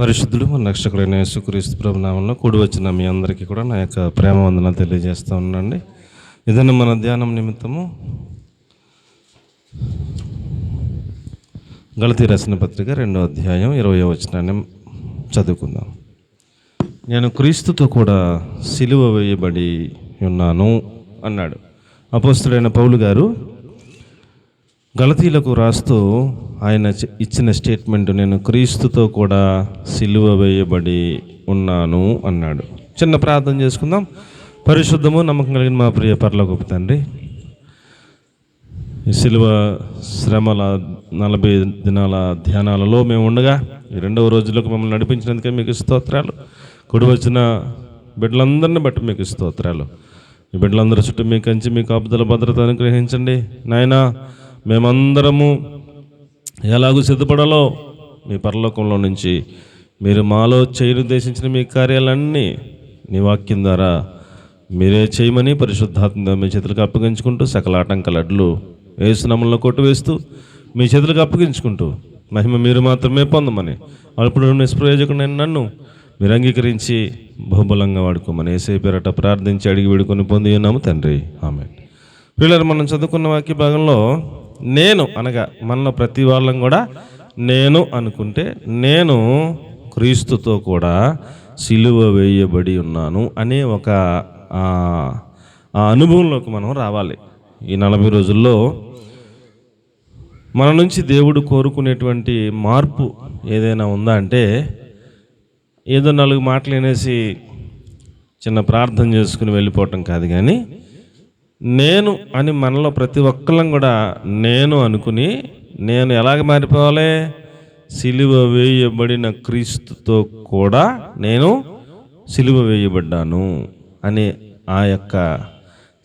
పరిశుద్ధులు మన రక్షకుడైన యేసుక్రీస్తు ప్రభునామంలో కూడి వచ్చిన మీ అందరికీ కూడా నా యొక్క ప్రేమ వందన తెలియజేస్తూ ఉన్నాండి ఏదైనా మన ధ్యానం నిమిత్తము గళతీ రచన పత్రిక రెండో అధ్యాయం ఇరవై వచనాన్ని చదువుకుందాం. నేను క్రీస్తుతో కూడా సిలువ వేయబడి ఉన్నాను అన్నాడు. అపోస్తుడైన పౌలు గారు గలతీలకు రాస్తూ ఆయన ఇచ్చిన స్టేట్మెంట్ నేను క్రీస్తుతో కూడా సిలువ వేయబడి ఉన్నాను అన్నాడు. చిన్న ప్రార్థన చేసుకుందాం. పరిశుద్ధము నమ్మకం కలిగిన మా ప్రియ పర్లోకి తండ్రి ఈ సిలువ శ్రమల నలభై దినాల ధ్యానాలలో మేము ఉండగా ఈ రెండవ రోజులకు మమ్మల్ని నడిపించినందుకే మీకు స్తోత్రాలు. కుడి వచ్చిన బిడ్డలందరిని బట్టి మీకు స్తోత్రాలు. ఈ బిడ్డలందరి చుట్టూ మీ కంచి మీ కాపుదల భద్రత అనుగ్రహించండి. నాయనా మేమందరము ఎలాగూ సిద్ధపడాలో మీ పరలోకంలో నుంచి మీరు మాలో చేయనుద్దేశించిన మీ కార్యాలన్నీ నీ వాక్యం ద్వారా మీరే చేయమని పరిశుద్ధాత్మ మీ చేతులకు అప్పగించుకుంటూ సకల ఆటంకాల వేసునమ్మల్లో కొట్టువేస్తూ మీ చేతులకు అప్పగించుకుంటూ మహిమ మీరు మాత్రమే పొందమని అప్పుడు నిష్ప్రయోజకుడైన నన్ను మీరు అంగీకరించి బహుబలంగా వాడుకోమని ఏసై పేరట ప్రార్థించి అడిగి వేడుకొని పొంది ఉన్నాము తండ్రి. ఆమె పిల్లలు మనం చదువుకున్న వాక్య భాగంలో నేను అనగా మనలో ప్రతి వాళ్ళం కూడా నేను అనుకుంటే నేను క్రీస్తుతో కూడా సిలువ వేయబడి ఉన్నాను అనే ఒక అనుభవంలోకి మనం రావాలి. ఈ నలభై రోజుల్లో మన నుంచి దేవుడు కోరుకునేటువంటి మార్పు ఏదైనా ఉందా అంటే ఏదో నాలుగు మాటలు అనేసి చిన్న ప్రార్థన చేసుకుని వెళ్ళిపోవటం కాదు కానీ నేను అని మనలో ప్రతి ఒక్కళ్ళం కూడా నేను అనుకుని నేను ఎలాగ మారిపోవాలి? సిలువ వేయబడిన క్రీస్తుతో కూడా నేను సిలువ వేయబడ్డాను అనే ఆ యొక్క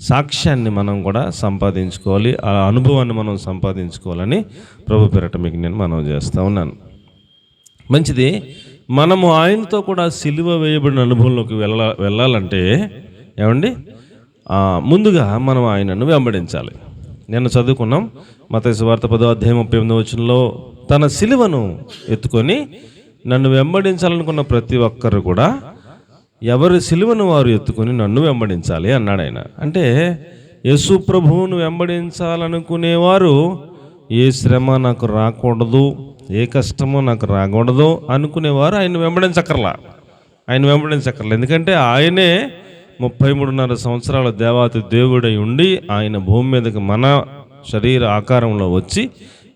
సాక్ష్యాన్ని మనం కూడా సంపాదించుకోవాలి ఆ అనుభవాన్ని మనం సంపాదించుకోవాలని ప్రభు పేరట మీకు నేను మనం చేస్తూ ఉన్నాను. మంచిది మనము ఆయనతో కూడా సిలువ వేయబడిన అనుభవంలోకి వెళ్ళ వెళ్ళాలంటే ఏమండి? ముందుగా మనం ఆయనను వెంబడించాలి. నిన్న చదువుకున్నాం మత వార్త పదో అధ్యాయం ముప్పై ఎనిమిది వచనంలో తన సిలువను ఎత్తుకొని నన్ను వెంబడించాలనుకున్న ప్రతి ఒక్కరు కూడా ఎవరి సిలువను వారు ఎత్తుకొని నన్ను వెంబడించాలి అన్నాడు ఆయన. అంటే యేసు ప్రభువును వెంబడించాలనుకునేవారు ఏ శ్రమ నాకు రాకూడదు ఏ కష్టమో నాకు రాకూడదు అనుకునేవారు ఆయన వెంబడించక్కర్లా. ఆయన వెంబడించక్కర్లా. ఎందుకంటే ఆయనే ముప్పై మూడున్నర సంవత్సరాల దేవాతి దేవుడై ఉండి ఆయన భూమి మీదకి మన శరీర ఆకారంలో వచ్చి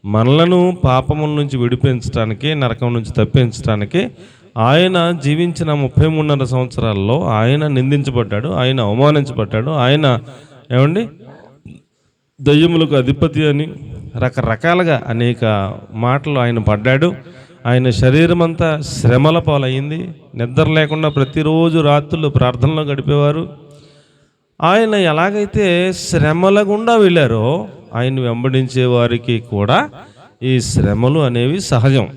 మనలను పాపముల నుంచి విడిపించడానికి నరకం నుంచి తప్పించడానికి ఆయన జీవించిన ముప్పై మూడున్నర సంవత్సరాల్లో ఆయన నిందించబడ్డాడు ఆయన అవమానించబడ్డాడు ఆయన ఏమండి? దయ్యములకు అధిపతి అని రకరకాలుగా అనేక మాటలు ఆయన పడ్డాడు. ఆయన శరీరం అంతా శ్రమల పాలయ్యింది నిద్ర లేకుండా ప్రతిరోజు రాత్రులు ప్రార్థనలో గడిపేవారు. ఆయన ఎలాగైతే శ్రమల గుండా వెళ్ళారో ఆయన వెంబడించే వారికి కూడా ఈ శ్రమలు అనేవి సహజం.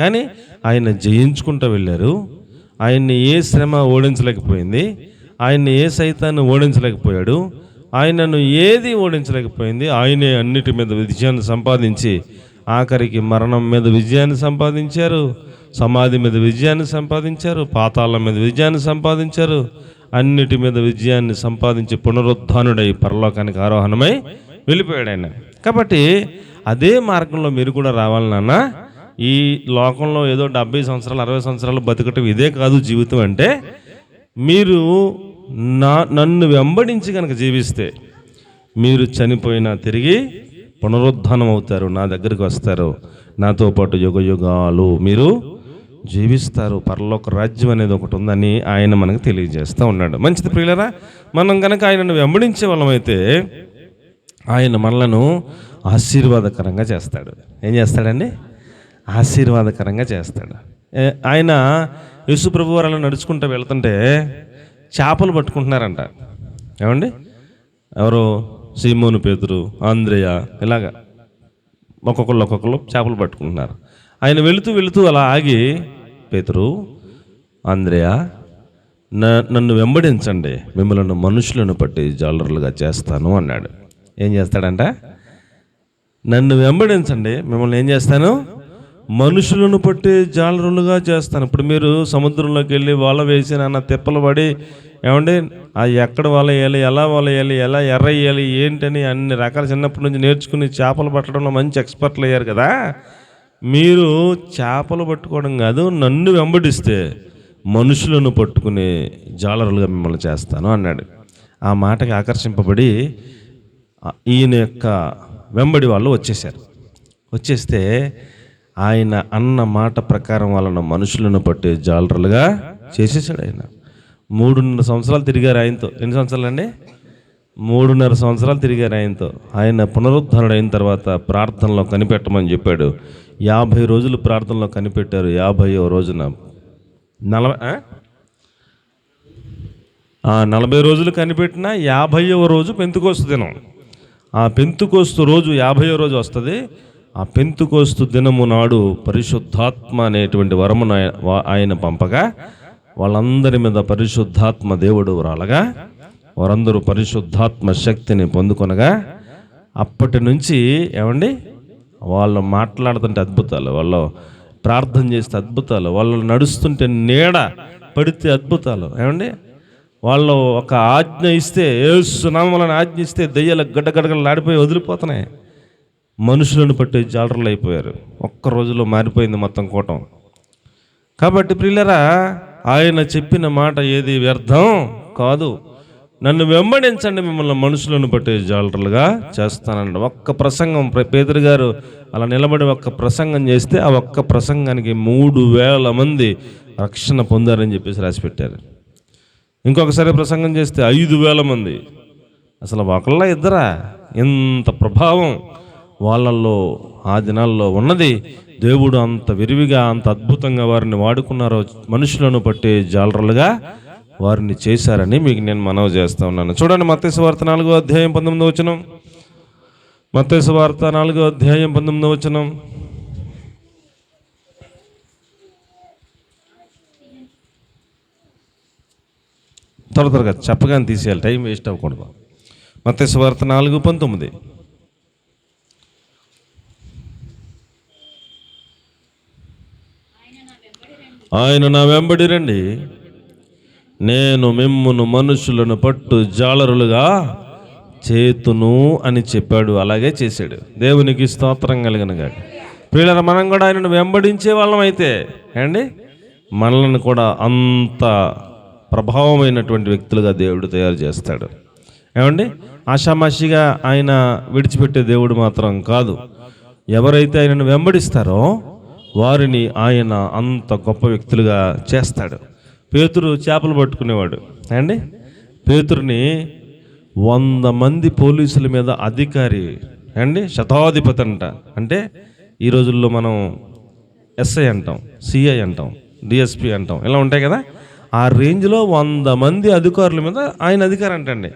కానీ ఆయన జయించుకుంటూ వెళ్ళారు. ఆయన్ని ఏ శ్రమ ఓడించలేకపోయింది. ఆయన్ని ఏ సైతాన్ని ఓడించలేకపోయాడు. ఆయనను ఏది ఓడించలేకపోయింది ఆయనే అన్నిటి మీద విజయాన్ని సంపాదించి ఆఖరికి మరణం మీద విజయాన్ని సంపాదించారు సమాధి మీద విజయాన్ని సంపాదించారు పాతాళం మీద విజయాన్ని సంపాదించారు అన్నిటి మీద విజయాన్ని సంపాదించి పునరుద్ధానుడై పరలోకానికి ఆరోహణమై వెళ్ళిపోయాడు ఆయన కాబట్టి అదే మార్గంలో మీరు కూడా రావాలి నాన్న. ఈ లోకంలో ఏదో డెబ్బై సంవత్సరాలు అరవై సంవత్సరాలు బతకటం ఇదే కాదు జీవితం అంటే మీరు నా నన్ను వెంబడించి కనుక జీవిస్తే మీరు చనిపోయినా తిరిగి పునరుద్ధానం అవుతారు నా దగ్గరికి వస్తారు. నాతో పాటు యుగ యుగాలు మీరు జీవిస్తారు. పరలోక రాజ్యం అనేది ఒకటి ఉందని ఆయన మనకు తెలియజేస్తూ ఉన్నాడు. మంచిది ప్రియులరా మనం కనుక ఆయనను వెంబడించే వాళ్ళమైతే ఆయన మనలను ఆశీర్వాదకరంగా చేస్తాడు. ఏం చేస్తాడండి? ఆశీర్వాదకరంగా చేస్తాడు. ఏ- ఆయన యేసు ప్రభు వారు అలా నడుచుకుంటూ వెళ్తుంటే చేపలు పట్టుకుంటున్నారంట. ఏమండి? ఎవరు? సీమోను పేతురు ఆంధ్రేయ ఇలాగా ఒక్కొక్కళ్ళు ఒక్కొక్కళ్ళు చేపలు పట్టుకుంటున్నారు. ఆయన వెళుతూ వెళుతూ అలా ఆగి పేతురు ఆంధ్రేయ న- నన్ను వెంబడించండి. మిమ్మల్ని మనుషులను పట్టి జాలరులుగా చేస్తాను అన్నాడు. ఏం చేస్తాడంట? నన్ను వెంబడించండి. మిమ్మల్ని ఏం చేస్తాను? మనుషులను పట్టి జాలరులుగా చేస్తాను. ఇప్పుడు మీరు సముద్రంలోకి వెళ్ళి వల వేసి నాన్న తిప్పలు పడి ఏమండి ఆ ఎక్కడ వల వేయాలి ఎలా వల వేయాలి ఎలా ఎర్ర వేయాలి ఏంటని అన్ని రకాల చిన్నప్పటి నుంచి నేర్చుకుని చేపలు పట్టడంలో మంచి ఎక్స్పర్ట్లు అయ్యారు కదా. మీరు చేపలు పట్టుకోవడం కాదు నన్ను వెంబడిస్తే మనుషులను పట్టుకునే జాలరులుగా మిమ్మల్ని చేస్తాను అన్నాడు. ఆ మాటకి ఆకర్షింపబడి ఈయన యొక్క వెంబడి వాళ్ళు వచ్చేసారు వచ్చేస్తే ఆయన అన్న మాట ప్రకారం వాళ్ళను మనుషులను పట్టే జాలరులుగా చేసేసాడు ఆయన. మూడున్నర సంవత్సరాలు తిరిగారు ఆయనతో. ఎన్ని సంవత్సరాలు అండి? మూడున్నర సంవత్సరాలు తిరిగారు ఆయనతో. ఆయన పునరుద్ధరణ అయిన తర్వాత ప్రార్థనలో కనిపెట్టమని చెప్పాడు. యాభై రోజులు ప్రార్థనలో కనిపెట్టారు. యాభైవ రోజున. నలభై నలభై రోజులు కనిపెట్టిన యాభైవ రోజు పెంతుకోస్తు దినం. ఆ పెంతుకోస్తు రోజు యాభైవ రోజు వస్తుంది. ఆ పెంతుకోస్తు దినము నాడు పరిశుద్ధాత్మ అనేటువంటి వరమును ఆయన పంపగా వాళ్ళందరి మీద పరిశుద్ధాత్మ దేవుడు రాలగా వారందరూ పరిశుద్ధాత్మ శక్తిని పొందుకొనగా అప్పటి నుంచి ఏమండి? వాళ్ళు మాట్లాడుతుంటే అద్భుతాలు వాళ్ళు ప్రార్థన చేస్తే అద్భుతాలు వాళ్ళు నడుస్తుంటే నీడ పడితే అద్భుతాలు ఏమండి? వాళ్ళు ఒక ఆజ్ఞ ఇస్తే ఏసునామలను ఆజ్ఞ ఇస్తే దెయ్యాలు గడ్డగడ్డగలు ఆడిపోయి వదిలిపోతున్నాయి. మనుషులను పట్టే జాలర్లు అయిపోయారు. ఒక్క రోజులో మారిపోయింది మొత్తం కూటం. కాబట్టి ప్రియులరా ఆయన చెప్పిన మాట ఏది వ్యర్థం? కాదు. నన్ను వెంబడించండి మిమ్మల్ని మనుషులను పట్టే జాలరులుగా చేస్తానండి. ఒక్క ప్రసంగం ప్ర- పేదరు గారు అలా నిలబడి ఒక్క ప్రసంగం చేస్తే ఆ ఒక్క ప్రసంగానికి మూడు వేల మంది రక్షణ పొందారని చెప్పేసి రాసి పెట్టారు ఇంకొకసారి ప్రసంగం చేస్తే ఐదు వేల మంది. అసలు ఒకళ్ళ ఇద్దరా? ఎంత ప్రభావం. వాళ్ళల్లో ఆ దినాల్లో ఉన్నది. దేవుడు అంత విరివిగా అంత అద్భుతంగా వారిని వాడుకున్నారో మనుషులను పట్టే జాలరులుగా వారిని చేశారని మీకు నేను మనవి చేస్తా ఉన్నాను. చూడండి మత్తేసు వార్త నాలుగో అధ్యాయం పంతొమ్మిదో వచనం. మత్స్య వార్త నాలుగో అధ్యాయం పంతొమ్మిదో వచనం. త్వర త్వరగా చెప్పగానే తీసేయాలి. టైం వేస్ట్ అవ్వకూడదు. మత్స్య వార్త నాలుగు పంతొమ్మిది. ఆయన నా వెంబడి రండి. నేను మిమ్మును మనుషులను పట్టు జాలరులుగా చేతును అని చెప్పాడు. అలాగే చేశాడు. దేవునికి స్తోత్రం కలిగిన గాడు ప్రియుల మనం కూడా ఆయనను వెంబడించే వాళ్ళం అయితే అండి మనల్ని కూడా అంత ప్రభావమైనటువంటి వ్యక్తులుగా దేవుడు తయారు చేస్తాడు. ఏమండి? ఆషామాషిగా ఆయన విడిచిపెట్టే దేవుడు మాత్రం కాదు. ఎవరైతే ఆయనను వెంబడిస్తారో వారిని ఆయన అంత గొప్ప వ్యక్తులుగా చేస్తాడు. పేతురు చేపలు పట్టుకునేవాడు. అండి పేతురుని వంద మంది పోలీసుల మీద అధికారి అండి శతాధిపతి అంట. అంటే ఈ రోజుల్లో మనం ఎస్ఐ అంటాం సిఐ అంటాం డిఎస్పి అంటాం ఇలా ఉంటాయి కదా? ఆ రేంజ్లో వంద మంది అధికారుల మీద ఆయన అధికారం అంటండి.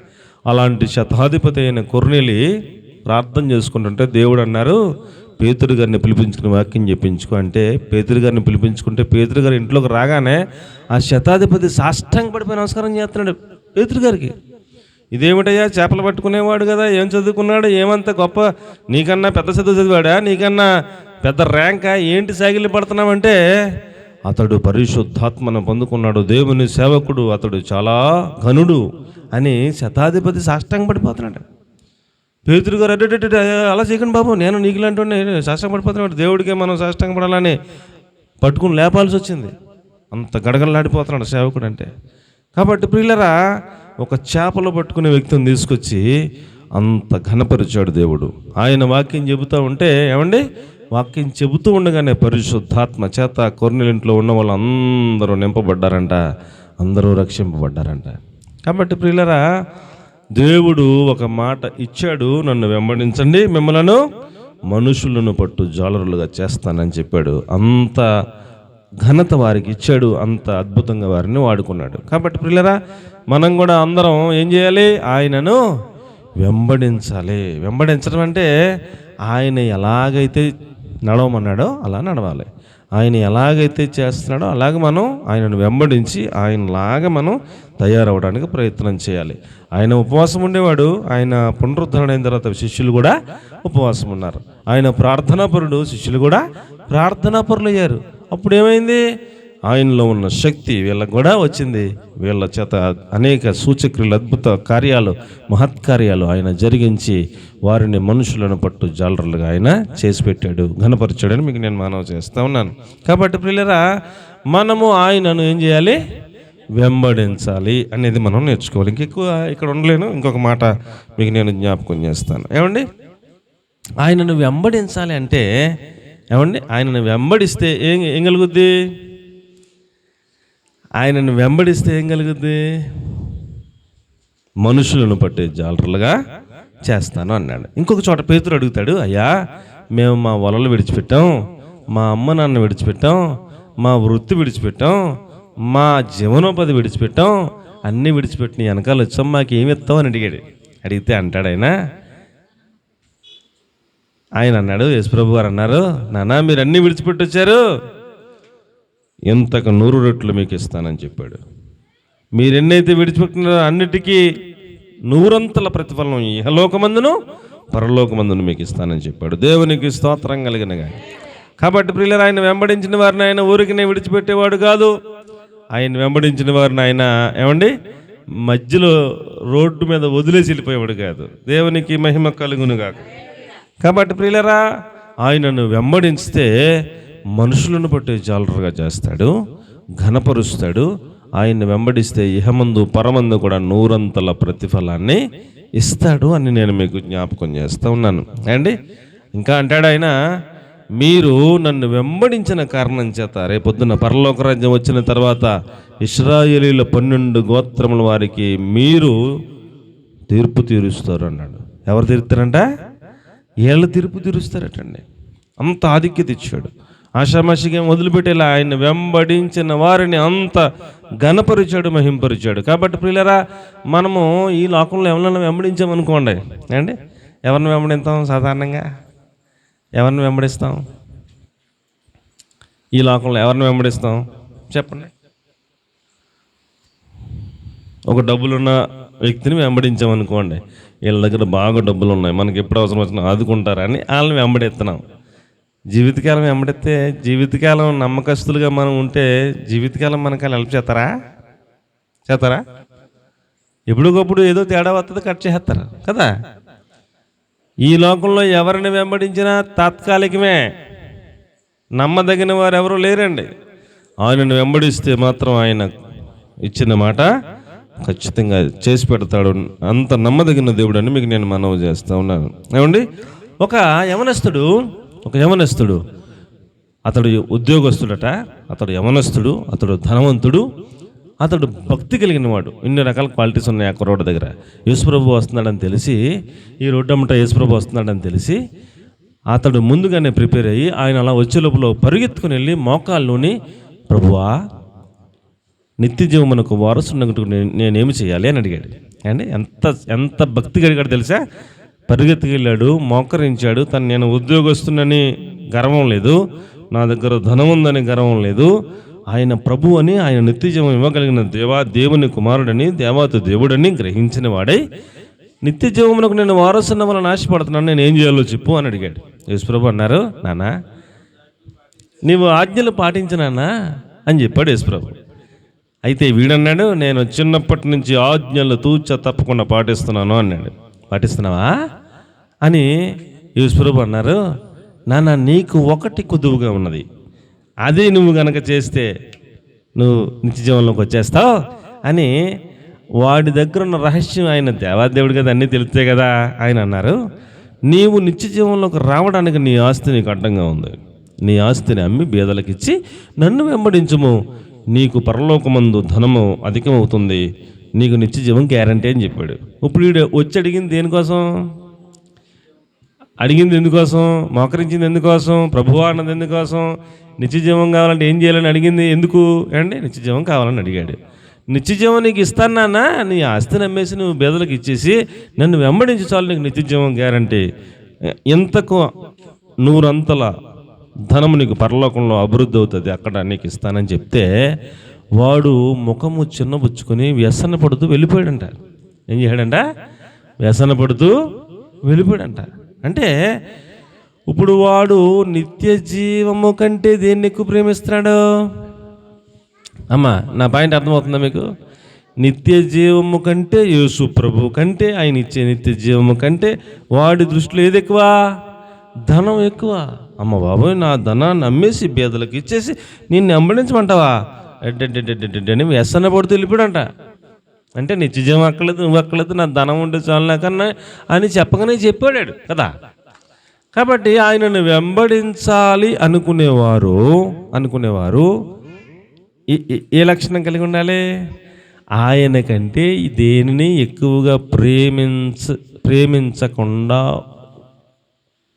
అలాంటి శతాధిపతి అయిన కొర్నేలి ప్రార్థన చేసుకుంటుంటే దేవుడు అన్నారు పేతురు గారిని పిలిపించుకుని వాక్యం చెప్పించుకో అంటే పేతురు గారిని పిలిపించుకుంటే పేతురు గారు ఇంట్లోకి రాగానే ఆ శతాధిపతి సాష్టంగా పడిపోయి నమస్కారం చేస్తున్నాడు పేతురు గారికి. ఇదేమిటయ్యా చేపలు పట్టుకునేవాడు కదా ఏం చదువుకున్నాడు ఏమంత గొప్ప నీకన్నా పెద్ద చదువు చదివాడా నీకన్నా పెద్ద ర్యాంకా ఏంటి సాగిలి పడుతున్నావంటే అతడు పరిశుద్ధాత్మను పొందుకున్నాడు దేవుని సేవకుడు అతడు చాలా ఘనుడు అని శతాధిపతి సాష్టంగా పడిపోతున్నాడు. పేతురు గారు అడ్డు అలా చేయకండి బాబు. నేను నీకులాంటి సాష్టంగా పడిపోతున్నాడు దేవుడికే మనం సాష్టంగా పడాలని పట్టుకుని లేపాల్సి వచ్చింది. అంత గడగడలాడిపోతున్నాడు సేవకుడు అంటే. కాబట్టి ప్రియులరా ఒక చేపలు పట్టుకునే వ్యక్తిని తీసుకొచ్చి అంత ఘనపరిచాడు దేవుడు. ఆయన వాక్యం చెబుతూ ఉంటే ఏమండి? వాక్యం చెబుతూ ఉండగానే పరిశుద్ధాత్మ చేత కొర్నెలింట్లో ఉన్న వాళ్ళు అందరూ నింపబడ్డారంట. అందరూ రక్షింపబడ్డారంట. కాబట్టి ప్రియులరా దేవుడు ఒక మాట ఇచ్చాడు నన్ను వెంబడించండి మిమ్మలను మనుషులను పట్టు జాలరులుగా చేస్తానని చెప్పాడు. అంత ఘనత వారికి ఇచ్చాడు అంత అద్భుతంగా వారిని వాడుకున్నాడు. కాబట్టి పిల్లరా మనం కూడా అందరం ఏం చేయాలి? ఆయనను వెంబడించాలి. వెంబడించడం అంటే ఆయన ఎలాగైతే నడవమన్నాడో అలా నడవాలి. ఆయన ఎలాగైతే చేస్తున్నాడో అలాగ మనం ఆయనను వెంబడించి ఆయనలాగా మనం తయారవడానికి ప్రయత్నం చేయాలి. ఆయన ఉపవాసం ఉండేవాడు ఆయన పునరుద్ధరణ అయిన తర్వాత శిష్యులు కూడా ఉపవాసం ఉన్నారు. ఆయన ప్రార్థనాపరుడు శిష్యులు కూడా ప్రార్థనాపరులు అయ్యారు అప్పుడు ఏమైంది ఆయనలో ఉన్న శక్తి వీళ్ళకు కూడా వచ్చింది. వీళ్ళ చేత అనేక సూచక్రియలు అద్భుత కార్యాలు మహత్కార్యాలు ఆయన జరిగించి వారిని మనుషులను పట్టు జాలరులుగా ఆయన చేసి పెట్టాడు ఘనపరిచాడని మీకు నేను మనవి చేస్తూ ఉన్నాను. కాబట్టి ప్రియులరా మనము ఆయనను ఏం చేయాలి? వెంబడించాలి అనేది మనం నేర్చుకోవాలి. ఇంకెక్కువ ఇక్కడ ఉండలేను ఇంకొక మాట మీకు నేను జ్ఞాపకం చేస్తాను. ఏమండి? ఆయనను వెంబడించాలి అంటే ఏమండి? ఆయనను వెంబడిస్తే ఏం ఏం కలుగుద్ది? ఆయనను వెంబడిస్తే ఏం కలుగుద్ది? మనుషులను పట్టే జాలరులుగా చేస్తాను అన్నాడు. ఇంకొక చోట పేతురు అడుగుతాడు అయ్యా మేము మా వలలు విడిచిపెట్టాం మా అమ్మ నాన్న విడిచిపెట్టాం మా వృత్తి విడిచిపెట్టాం మా జీవనోపాధి విడిచిపెట్టాం అన్నీ విడిచిపెట్టిన వెనకాల వచ్చాం మాకు ఏమి ఇస్తావు? అని అడిగాడు. అడిగితే అంటాడు ఆయన. ఆయన అన్నాడు యశ్వ్రభు గారు అన్నారు నానా మీరు అన్నీ విడిచిపెట్టి వచ్చారు. నూరు రొట్లు మీకు ఇస్తానని చెప్పాడు. మీరు ఎన్నైతే విడిచిపెట్టినారో అన్నిటికీ నూరంతల ప్రతిఫలం ఇహలోకమందును పరలోకమందును మీకు ఇస్తానని చెప్పాడు. దేవునికి స్తోత్రం కలిగిన కానీ కాబట్టి ప్రియులు ఆయన వెంబడించిన వారిని ఆయన ఊరికినే విడిచిపెట్టేవాడు కాదు. ఆయన వెంబడించిన వారిని ఆయన ఏమండి? మధ్యలో రోడ్డు మీద వదిలేసి వెళ్ళిపోయేవాడు కాదు. దేవునికి మహిమ కలుగును కాక కాబట్టి ప్రియులరా ఆయనను వెంబడిస్తే మనుషులను పట్టే జాలరుగా చేస్తాడు ఘనపరుస్తాడు ఆయన్ని వెంబడిస్తే ఇహమందు పరమందు కూడా నూరంతల ప్రతిఫలాన్ని ఇస్తాడు అని నేను మీకు జ్ఞాపకం చేస్తూ ఉన్నాను. అండి ఇంకా అంటాడు ఆయన మీరు నన్ను వెంబడించిన కారణం చేత రేపొద్దున పరలోక రాజ్యం వచ్చిన తర్వాత ఇస్రాయేలీల పన్నెండు గోత్రముల వారికి మీరు తీర్పు తీరుస్తారు అన్నాడు. ఎవరు తీరుతారంట? ఏళ్ళు తీర్పు తీరుస్తారటండి. అంత ఆధిక్యత ఇచ్చాడు. ఆషామాషిగా వదిలిపెట్టేలా ఆయన వెంబడించిన వారిని అంత ఘనపరిచాడు మహింపరిచాడు. కాబట్టి ప్రియులరా మనము ఈ లోకంలో ఎవరైనా వెంబడించామనుకోండి. అండి ఎవరిని వెంబడిస్తాం సాధారణంగా? ఎవరిని వెంబడిస్తాం? ఈ లోకంలో ఎవరిని వెంబడిస్తాం? చెప్పండి. ఒక డబ్బులున్న వ్యక్తిని వెంబడించామనుకోండి. వీళ్ళ దగ్గర బాగా డబ్బులు ఉన్నాయి మనకి ఎప్పుడు అవసరం వచ్చినా ఆదుకుంటారని వాళ్ళని వెంబడిస్తున్నాం. జీవితకాలం వెంబడితే జీవితకాలం నమ్మకస్తులుగా మనం ఉంటే జీవితకాలం మనకి వాళ్ళు హెల్ప్ చేస్తారా? చేస్తారా? ఎప్పటికప్పుడు ఏదో తేడా వస్తుంది కట్ చేస్తారు కదా? ఈ లోకంలో ఎవరిని వెంబడించినా తాత్కాలికమే. నమ్మదగిన వారు ఎవరు లేరండి. ఆయనను వెంబడిస్తే మాత్రం ఆయన ఇచ్చిన మాట ఖచ్చితంగా చేసి పెడతాడు. అంత నమ్మదగిన దేవుడు అని మీకు నేను మనవి చేస్తూ ఉన్నాను. ఏమండి? ఒక యవనస్తుడు ఒక యవనస్తుడు. అతడు ఉద్యోగస్తుడట. అతడు యవనస్తుడు అతడు ధనవంతుడు అతడు భక్తి కలిగిన వాడు. ఇన్ని రకాల క్వాలిటీస్ ఉన్నాయి ఆ రోడ్డు దగ్గర. యేసుప్రభు వస్తున్నాడని తెలిసి ఈ రోడ్డు అమ్మట యేసుప్రభు వస్తున్నాడని తెలిసి అతడు ముందుగానే ప్రిపేర్ అయ్యి ఆయన అలా వచ్చే లోపల పరిగెత్తుకుని వెళ్ళి మోకాల్లోని ప్రభువా నిత్య జీవమునకు వారసున్నట్టు నేనేమి చేయాలి? అని అడిగాడు. అండి ఎంత ఎంత భక్తి కలిగాడు తెలుసా? పరిగెత్తుకు వెళ్ళాడు మోకరించాడు. తను నేను ఉద్యోగస్తునని గర్వం లేదు. నా దగ్గర ధనం ఉందని గర్వం లేదు. ఆయన ప్రభు అని ఆయన నిత్యజీవం ఇవ్వగలిగిన దేవా దేవుని కుమారుడని దేవాత దేవుడని గ్రహించిన వాడై నిత్య జీవమునకు నేను వారసున్న వలన ఆశపడుతున్నాను. నేను ఏం చేయాలో చెప్పు అని అడిగాడు. యేసుప్రభు అన్నారు నానా నీవు ఆజ్ఞలు పాటించినానా అని చెప్పాడు యేసుప్రభు అయితే వీడన్నాడు నేను చిన్నప్పటి నుంచి ఆజ్ఞలు తూచ తప్పకుండా పాటిస్తున్నాను అన్నాడు. పాటిస్తున్నావా? అని యేసుప్రభు అన్నారు నాన్న నీకు ఒకటి కుదువుగా ఉన్నది. అదే నువ్వు గనక చేస్తే నువ్వు నిత్య జీవనంలోకి వచ్చేస్తావు అని వాడి దగ్గర ఉన్న రహస్యం ఆయన దేవాదేవుడు కదా అన్నీ తెలుస్తాయి కదా ఆయన అన్నారు నీవు నిత్య జీవంలోకి రావడానికి నీ ఆస్తి నీకు అడ్డంగా ఉంది. నీ ఆస్తిని అమ్మి బీదలకు ఇచ్చి నన్ను వెంబడించుము. నీకు పరలోకమందు ధనము అధికమవుతుంది. నీకు నిత్య జీవం గ్యారంటీ అని చెప్పాడు. ఇప్పుడు వీడు వచ్చి అడిగింది దేనికోసం? అడిగింది ఎందుకోసం? మోకరించింది ఎందుకోసం? ప్రభువా అన్నది ఎందుకోసం? నిత్య జీవం కావాలంటే ఏం చేయాలని అడిగింది ఎందుకు? అంటే నిత్యజీవం కావాలని అడిగాడు. నిత్య జీవం నీకు ఇస్తాను నాన్న నీ ఆస్తిని అమ్మేసి నువ్వు బేదలకు ఇచ్చేసి నన్ను వెంబడించి చాలు నీకు నిత్య జీవం గ్యారంటీ ఎంతకు నూరంతల ధనము నీకు పరలోకంలో అభివృద్ధి అవుతుంది అక్కడ నీకు ఇస్తానని చెప్తే వాడు ముఖము చిన్నబుచ్చుకొని వ్యసన పడుతూ వెళ్ళిపోయాడంట. ఏం చేయడంట వ్యసన పడుతూ వెళ్ళిపోయాడంట. అంటే ఇప్పుడు వాడు నిత్య జీవము కంటే దేన్ని ఎక్కువ ప్రేమిస్తున్నాడు? అమ్మా నా పాయింట్ అర్థమవుతుందా మీకు? నిత్య జీవము కంటే యేసు ప్రభు కంటే ఆయన ఇచ్చే నిత్య జీవము కంటే వాడి దృష్టిలో ఏది ఎక్కువ? ధనం ఎక్కువ. అమ్మ బాబోయ్ నా ధనాన్ని అమ్మేసి బేదలకు ఇచ్చేసి నిన్ను అంబడించమంటావా ఎడ్డెడ్డెడ్డెడ్డెడ్ అని అన్న పడుతూ వెళ్ళిపోడంట. అంటే నిత్య అక్కలేదు నువ్వు అక్కలేదు నా ధనం ఉంటే చాలు నాకన్నా అని చెప్పగానే చెప్పాడాడు కదా? కాబట్టి ఆయనను వెంబడించాలి అనుకునేవారు అనుకునేవారు. ఏ- ఏ- ఏ లక్షణం కలిగి ఉండాలి? ఆయన కంటే దేనిని ఎక్కువగా ప్రేమించ ప్రేమించకుండా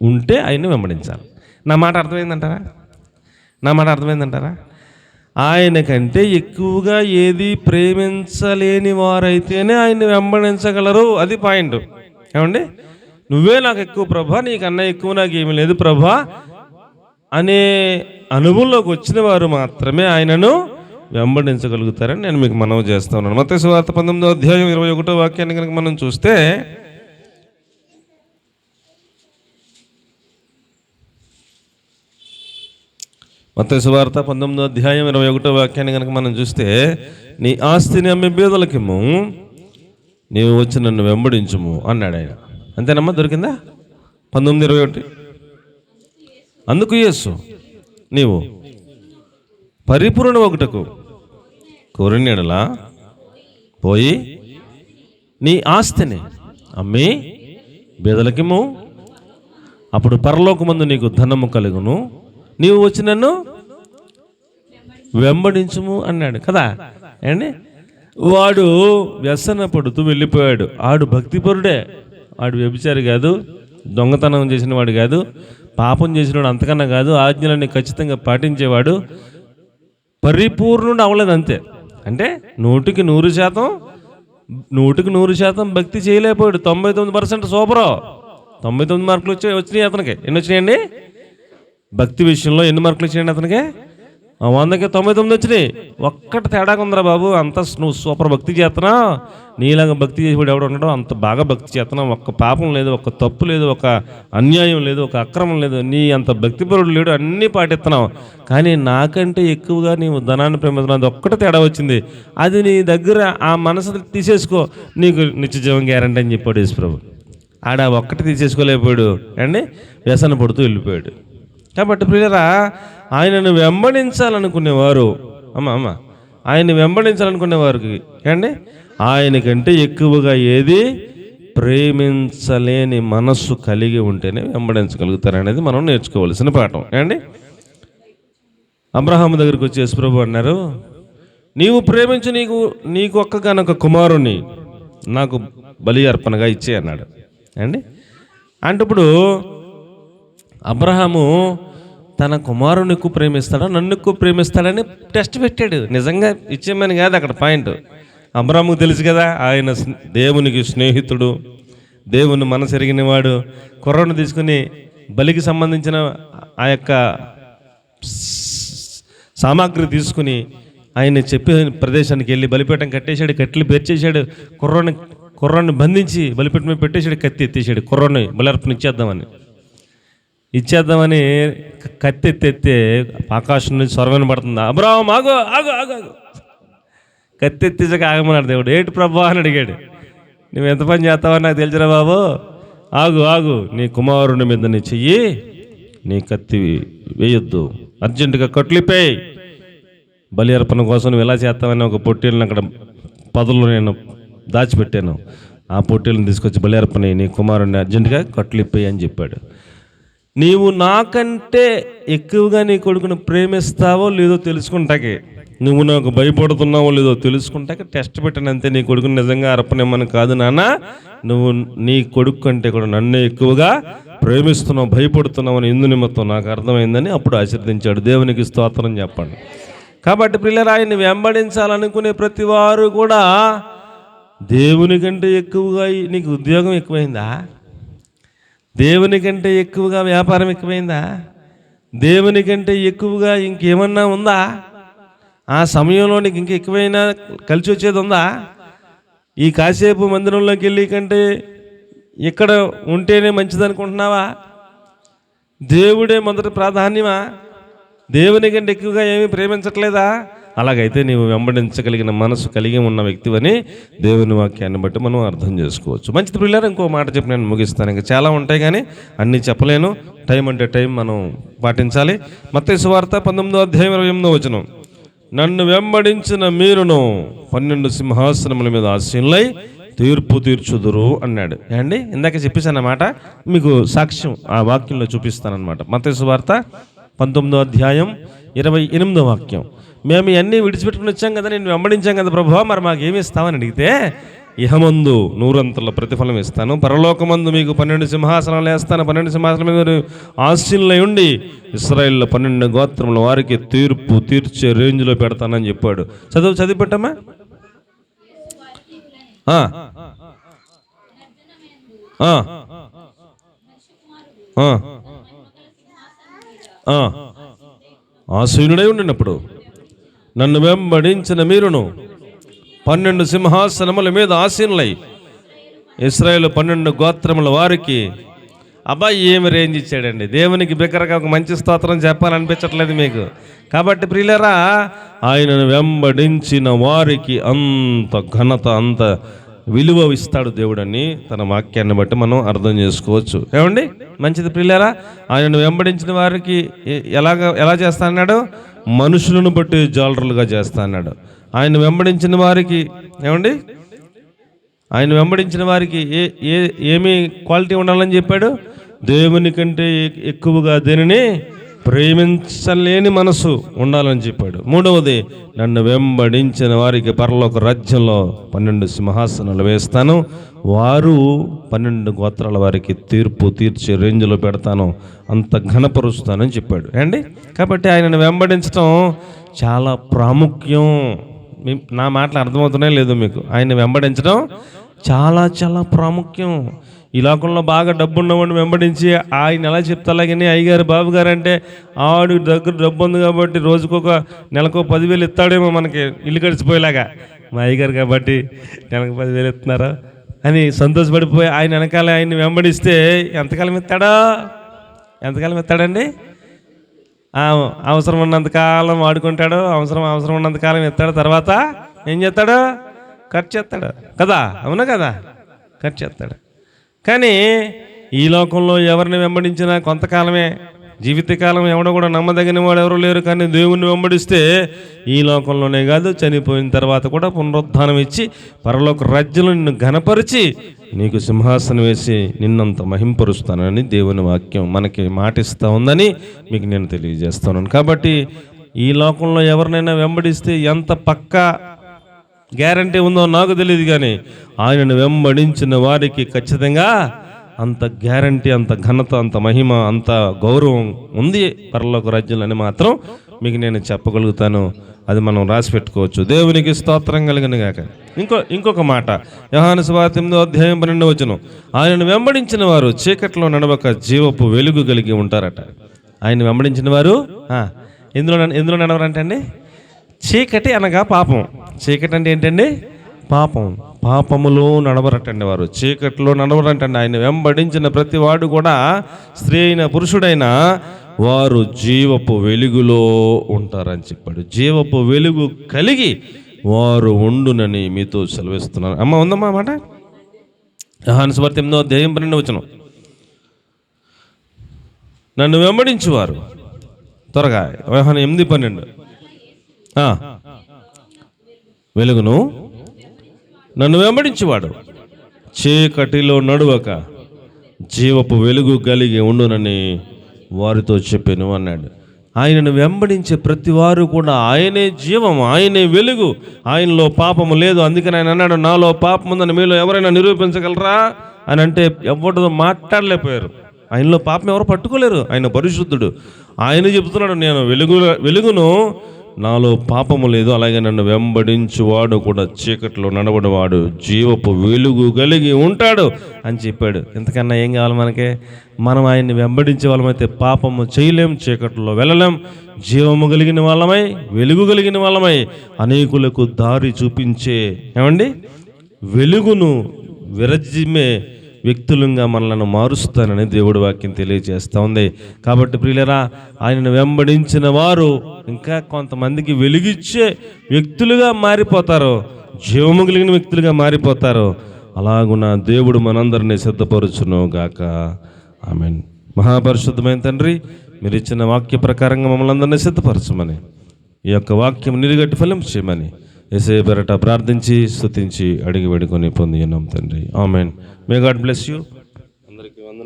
ఉంటే ఆయన్ని వెంబడించాలి. నా మాట అర్థమైందంటారా? నా మాట అర్థమైందంటారా? ఆయన కంటే ఎక్కువగా ఏది ప్రేమించలేని వారైతేనే ఆయన్ని వెంబడించగలరు. అది పాయింట్. ఏమండి? నువ్వే నాకు ఎక్కువ ప్రభా నీకన్నా ఎక్కువ నాకు ఏమీ లేదు ప్రభా. అనే అనుభవంలోకి వచ్చిన వారు మాత్రమే ఆయనను వెంబడించగలుగుతారని నేను మీకు మనవి చేస్తా ఉన్నాను. మత సువార్త పంతొమ్మిదో అధ్యాయం ఇరవై ఒకటో వాక్యాన్ని కనుక మనం చూస్తే మత సువార్త పంతొమ్మిదో అధ్యాయం ఇరవై ఒకటో వాక్యాన్ని కనుక మనం చూస్తే నీ ఆస్తిని అమ్మే బీదలకిము నీవు వచ్చి నన్ను వెంబడించుము అన్నాడు ఆయన. అంతేనమ్మా దొరికిందా? పంతొమ్మిది ఇరవై ఒకటి. అందుకు యేసు నీవు పరిపూర్ణ ఒకటకు కోరినడలా పోయి నీ ఆస్తిని అమ్మి బీదలకిము అప్పుడు పరలోకమందు నీకు ధనము కలుగును. నీవు వచ్చి నన్ను వెంబడించుము అన్నాడు కదా? ఏండి వాడు వ్యసన పడుతూ వెళ్ళిపోయాడు. ఆడు భక్తిపరుడే. ఆడు వ్యభిచారి కాదు దొంగతనం చేసిన వాడు కాదు పాపం చేసినవాడు అంతకన్నా కాదు ఆజ్ఞలన్నీ ఖచ్చితంగా పాటించేవాడు పరిపూర్ణుడు అవ్వలేదు అంతే అంటే నూటికి నూరు శాతం నూటికి నూరు శాతం భక్తి చేయలేకపోయాడు. తొంభై తొమ్మిది పర్సెంట్ సూపరు. తొంభై తొమ్మిది మార్కులు వచ్చి వచ్చినాయి అతనికి. ఎన్ని వచ్చినాయండి? భక్తి విషయంలో ఎన్ని మార్కులు వచ్చినాయండి అతనికి? వందకి తొంభై తొమ్మిది వచ్చినాయి. ఒక్కటి తేడాగా ఉందిరా బాబు. అంత నువ్వు సూపర్ భక్తి చేస్తున్నా. నీలాగా భక్తి చేసేవాడు ఎవడు ఉండడం అంత బాగా భక్తి చేస్తున్నావు ఒక్క పాపం లేదు ఒక్క తప్పు లేదు ఒక అన్యాయం లేదు ఒక అక్రమం లేదు. నీ అంత భక్తిపరుడు లేడు అన్నీ పాటిస్తున్నావు. కానీ నాకంటే ఎక్కువగా నీవు ధనాన్ని ప్రేమిస్తున్నావు. అది ఒక్కటి తేడా వచ్చింది. అది నీ దగ్గర ఆ మనసు తీసేసుకో. నీకు నిత్యజీవం గ్యారంటీ అని చెప్పాడు యేసు ప్రభు ఆడ ఒక్కటి తీసేసుకోలేకపోయాడు. అండి వ్యసన పడుతూ వెళ్ళిపోయాడు. కాబట్టి ప్రియరా ఆయనను వెంబడించాలనుకునేవారు. అమ్మ అమ్మ. ఆయన వెంబడించాలనుకునే వారికి అండి ఆయనకంటే ఎక్కువగా ఏది? ప్రేమించలేని మనస్సు కలిగి ఉంటేనే వెంబడించగలుగుతారు అనేది మనం నేర్చుకోవాల్సిన పాఠం. ఏమండి అబ్రహాం దగ్గరికి వచ్చి ప్రభు అన్నారు నీవు ప్రేమించి నీకు నీకు ఒక్కగానొక కుమారుని నాకు బలి అర్పణగా ఇచ్చే అన్నాడు. అండి అంటే ఇప్పుడు అబ్రహాము తన కుమారుని ఎక్కువ ప్రేమిస్తాడా నన్ను ఎక్కువ ప్రేమిస్తాడని టెస్ట్ పెట్టాడు. నిజంగా ఇచ్చేమని కాదు అక్కడ పాయింట్ అబ్రహాముకు తెలుసు కదా ఆయన దేవునికి స్నేహితుడు దేవుని మనసెరిగిన వాడు. కుర్రను తీసుకుని బలికి సంబంధించిన ఆ యొక్క సామాగ్రి తీసుకుని ఆయన చెప్పి ప్రదేశానికి వెళ్ళి బలిపీఠం కట్టేశాడు కట్టెలు పేర్చేశాడు. కుర్రని కుర్రాన్ని బంధించి బలిపీఠం మీద పెట్టేశాడు కత్తి ఎత్తేసాడు కుర్రాన్ని బలర్పణ ఇచ్చేద్దామని ఇచ్చేద్దామని కత్తి ఎత్తెత్తే ఆకాశం నుంచి స్వరమైన పడుతుంది. అబ్రాహం ఆగు ఆగు ఆగు ఆగు. కత్తి ఎత్తేసాక ఆగమన్నాడు దేవుడు. ఏంటి ప్రభా అని అడిగాడు. నువ్వు ఎంత పని చేస్తావని నాకు తెలిసిరా బాబు. ఆగు ఆగు. నీ కుమారుని మీద నీ చెయ్యి నీ కత్తి వేయొద్దు. అర్జెంటుగా కట్లిపోయి బలి అర్పణ కోసం నువ్వు ఎలా చేస్తావని ఒక పొట్టేళ్ళని అక్కడ పదల్లో నేను దాచిపెట్టాను. ఆ పొట్టేళ్ళని తీసుకొచ్చి బలి అర్పణ నీ కుమారుడిని అర్జెంటుగా కట్లిపోయి అని చెప్పాడు. నీవు నాకంటే ఎక్కువగా నీ కొడుకును ప్రేమిస్తావో లేదో తెలుసుకుంటాకే. నువ్వు నాకు భయపడుతున్నావో లేదో తెలుసుకుంటాక టెస్ట్ పెట్టినంతే నీ కొడుకుని నిజంగా అర్పణిమ్మని కాదు నాన్న. నువ్వు నీ కొడుకు కంటే కూడా నన్ను ఎక్కువగా ప్రేమిస్తున్నావు భయపడుతున్నావు అని ఎందు నిమిత్తం నాకు అర్థమైందని అప్పుడు ఆశీర్దించాడు దేవునికి స్తోత్రం చెప్పండి. కాబట్టి పిల్లలు ఆయన్ని వెంబడించాలనుకునే ప్రతి వారు కూడా దేవుని కంటే ఎక్కువగా నీకు ఉద్యోగం ఎక్కువైందా? దేవుని కంటే ఎక్కువగా వ్యాపారం ఎక్కువైందా? దేవుని కంటే ఎక్కువగా ఇంకేమన్నా ఉందా? ఆ సమయంలో నీకు ఇంక ఎక్కువైనా కలిసి వచ్చేది ఉందా? ఈ కాసేపు మందిరంలోకి వెళ్ళి కంటే ఇక్కడ ఉంటేనే మంచిది అనుకుంటున్నావా? దేవుడే మొదటి ప్రాధాన్యమా? దేవుని కంటే ఎక్కువగా ఏమీ ప్రేమించట్లేదా? అలాగైతే నీవు వెంబడించగలిగిన మనసు కలిగి ఉన్న వ్యక్తివని దేవుని వాక్యాన్ని బట్టి మనం అర్థం చేసుకోవచ్చు. మంచిది పిల్లలు ఇంకో మాట చెప్పి నేను ముగిస్తాను. ఇంకా చాలా ఉంటాయి కానీ అన్నీ చెప్పలేను. టైం అంటే టైం మనం పాటించాలి. మత్తయి వార్త పంతొమ్మిదో అధ్యాయం ఇరవై ఎనిమిదో వచనం. నన్ను వెంబడించిన మీరును పన్నెండు సింహాసనముల మీద ఆశీనులై తీర్పు తీర్చుదురు అన్నాడు. అండి ఇందాక చెప్పేసానమాట అన్నమాట. మీకు సాక్ష్యం ఆ వాక్యంలో చూపిస్తానమాట మత్తయి వార్త పంతొమ్మిదో అధ్యాయం ఇరవై ఎనిమిదో వాక్యం. మేము ఇవన్నీ విడిచిపెట్టుకుని వచ్చాం కదా నేను వెంబడించాం కదా ప్రభు మరి మాకు ఇస్తామని అడిగితే ఇహమందు నూరంతల ప్రతిఫలం ఇస్తాను. పరలోకమందు మీకు పన్నెండు సింహాసనాలు వేస్తాను. పన్నెండు సింహాసనం మీరు ఆశీనులై ఉండి ఇస్రాయిల్లో పన్నెండు గోత్రముల వారికి తీర్పు తీర్చే రేంజ్లో పెడతానని చెప్పాడు. చదువు చదివి పెట్టమ్మా ఆ. ఆశీనుడై ఉండినప్పుడు. నన్ను వెంబడించిన మీరును పన్నెండు సింహాసనముల మీద ఆసీనులై ఇస్రాయేల్ పన్నెండు గోత్రముల వారికి అబ్బాయి ఏమి రేంజ్ ఇచ్చాడండి? దేవునికి బిగ్గరగా ఒక మంచి స్తోత్రం చెప్పాలనిపించట్లేదు మీకు. కాబట్టి ప్రియులరా ఆయనను వెంబడించిన వారికి అంత ఘనత అంత విలువ ఇస్తాడు దేవుడని తన వాక్యాన్ని బట్టి మనం అర్థం చేసుకోవచ్చు. ఏమండి? మంచిది ప్రియులరా ఆయనను వెంబడించిన వారికి ఎలాగ ఎలా చేస్తా అన్నాడు? మనుషులను బట్టి జాలరులుగా చేస్తా అన్నాడు. ఆయన వెంబడించిన వారికి ఏమండి? ఆయన వెంబడించిన వారికి ఏ ఏ ఏమి క్వాలిటీ ఉండాలని చెప్పాడు? దేవుని కంటే ఎక్కువగా దేనిని ప్రేమించలేని మనసు ఉండాలని చెప్పాడు. మూడవది నన్ను వెంబడించిన వారికి పరలోక రాజ్యంలో పన్నెండు సింహాసనాలు వేస్తాను. వారు పన్నెండు గోత్రాల వారికి తీర్పు తీర్చే రేంజ్లో పెడతాను. అంత ఘనపరుస్తానని చెప్పాడు. అండి కాబట్టి ఆయనను వెంబడించడం చాలా ప్రాముఖ్యం. నా మాటలు అర్థమవుతున్నాయి లేదు మీకు? ఆయన వెంబడించడం చాలా చాలా ప్రాముఖ్యం. ఈ లోకంలో బాగా డబ్బు ఉన్నవాడిని వెంబడించి ఆయన ఎలా చెప్తా అలాగని అయ్యగారు బాబు గారు అంటే ఆడు దగ్గర డబ్బు ఉంది కాబట్టి రోజుకొక నెలకు పదివేలు ఇస్తాడేమో మనకి ఇల్లు గడిచిపోయేలాగా. మా అయ్యగారు కాబట్టి నెలకు పదివేలు ఇస్తున్నారా? అని సంతోషపడిపోయి ఆయన వెనకాల ఆయన్ని వెంబడిస్తే ఎంతకాలం ఇస్తాడా? ఎంతకాలం ఇస్తాడండి? అవసరం ఉన్నంతకాలం వాడుకుంటాడు అవసరం అవసరం ఉన్నంతకాలం ఇస్తాడు తర్వాత ఏం చేస్తాడు? ఖర్చు చేస్తాడు. కదా? అవునా కదా? ఖర్చు చేస్తాడు. కానీ ఈ లోకంలో ఎవరిని వెంబడించినా కొంతకాలమే జీవితకాలం ఎవడో కూడా నమ్మదగిన వాడు ఎవరు లేరు. కానీ దేవుణ్ణి వెంబడిస్తే ఈ లోకంలోనే కాదు చనిపోయిన తర్వాత కూడా పునరుద్ధానం ఇచ్చి పరలోక రాజ్యంలో నిన్ను ఘనపరిచి నీకు సింహాసనం వేసి నిన్నంత మహింపరుస్తానని దేవుని వాక్యం మనకి మాటిస్తూ ఉందని మీకు నేను తెలియజేస్తున్నాను. కాబట్టి ఈ లోకంలో ఎవరినైనా వెంబడిస్తే ఎంత పక్కా గ్యారంటీ ఉందో నాకు తెలియదు కానీ ఆయనను వెంబడించిన వారికి ఖచ్చితంగా అంత గ్యారంటీ అంత ఘనత అంత మహిమ అంత గౌరవం ఉంది పరలోక రాజ్యంలో అని మాత్రం మీకు నేను చెప్పగలుగుతాను. అది మనం రాసి పెట్టుకోవచ్చు. దేవునికి స్తోత్రం కలిగిన గాక. ఇంకో ఇంకొక మాట. యహాను సువార్త ఎనిమిదో అధ్యాయం పన్నెండు వచ్చును ఆయనను వెంబడించిన వారు చీకట్లో నడవక జీవపు వెలుగు కలిగి ఉంటారట. ఆయన వెంబడించిన వారు ఎందులో నడవరంటే ఎందులో నడవరంటండి? చీకటి అనగా పాపం. చీకటి అంటే ఏంటండి? పాపం. పాపములో నడవరటండి వారు. చీకట్లో నడవరంటండి. ఆయన వెంబడించిన ప్రతి వాడు కూడా స్త్రీ అయిన పురుషుడైనా వారు జీవపు వెలుగులో ఉంటారని చెప్పాడు. జీవపు వెలుగు కలిగి వారు ఉండునని మీతో సెలవిస్తున్నారు అమ్మ ఉందమ్మా మాట? హాన్స్వర్తి ఎనిమిదో అధ్యాయం పన్నెండు వచ్చిన నన్ను వెంబడించువారు. త్వరగా. వ్యవహారం ఎనిమిది పన్నెండు. వెలుగును నన్ను వెంబడించేవాడు. చీకటిలో నడువక జీవపు వెలుగు కలిగి ఉండునని వారితో చెప్పాను అన్నాడు. ఆయనను వెంబడించే ప్రతి వారు కూడా ఆయనే జీవం ఆయనే వెలుగు ఆయనలో పాపము లేదు. అందుకని ఆయన అన్నాడు నాలో పాపం ఉందని మీలో ఎవరైనా నిరూపించగలరా? అని అంటే ఎవరితో మాట్లాడలేకపోయారు. ఆయనలో పాపం ఎవరు పట్టుకోలేరు. ఆయన పరిశుద్ధుడు. ఆయన చెబుతున్నాడు నేను వెలుగు వెలుగును నాలో పాపము లేదు అలాగే నన్ను వెంబడించువాడు కూడా చీకట్లో నడవడవాడు జీవపు వెలుగు కలిగి ఉంటాడు అని చెప్పాడు. ఇంతకన్నా ఏం కావాలి మనకి? మనం ఆయన్ని వెంబడించే వాళ్ళమైతే పాపము చేయలేం చీకట్లో వెళ్ళలేం జీవము కలిగిన వాళ్ళమై వెలుగు కలిగిన వాళ్ళమై అనేకులకు దారి చూపించే ఏమండి? వెలుగును విరజిమే వ్యక్తులుగా మనలను మారుస్తానని దేవుడి వాక్యం తెలియజేస్తూ ఉంది. కాబట్టి ప్రియులరా ఆయనను వెంబడించిన వారు ఇంకా కొంతమందికి వెలిగిచ్చే వ్యక్తులుగా మారిపోతారు. జీవము కలిగిన వ్యక్తులుగా మారిపోతారు. అలాగున దేవుడు మనందరినీ సిద్ధపరుచును గాక ఆమెన్. మహాపరిశుద్ధమైన తండ్రి మీరు ఇచ్చిన వాక్య ప్రకారంగా మమ్మల్ని అందరినీ సిద్ధపరచమని ఈ యొక్క వాక్యం నిరుగట్టి ఫలం చేయమని ఎసే పెరట ప్రార్థించి స్థుతించి అడిగి వేడుకొని పొంది ఉన్నాం తండ్రి. Amen. May God bless you